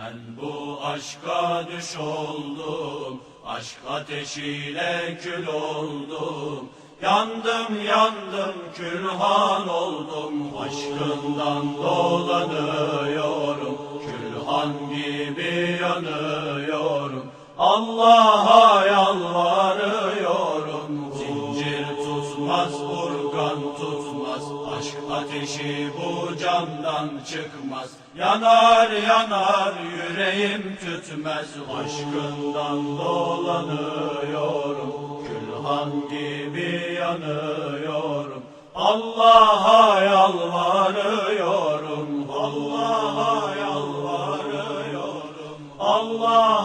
Ben bu aşka düş oldum, aşk ateşiyle kül oldum. Yandım yandım külhan oldum, aşkından dolanıyorum. Külhan gibi yanıyorum, Allah'a tutmaz, urgan tutmaz, aşk ateşi bu candan çıkmaz. Yanar yanar yüreğim tütmez, aşkından dolanıyorum. Külhan gibi yanıyorum. Allah'a yalvarıyorum, Allah'a yalvarıyorum, Allah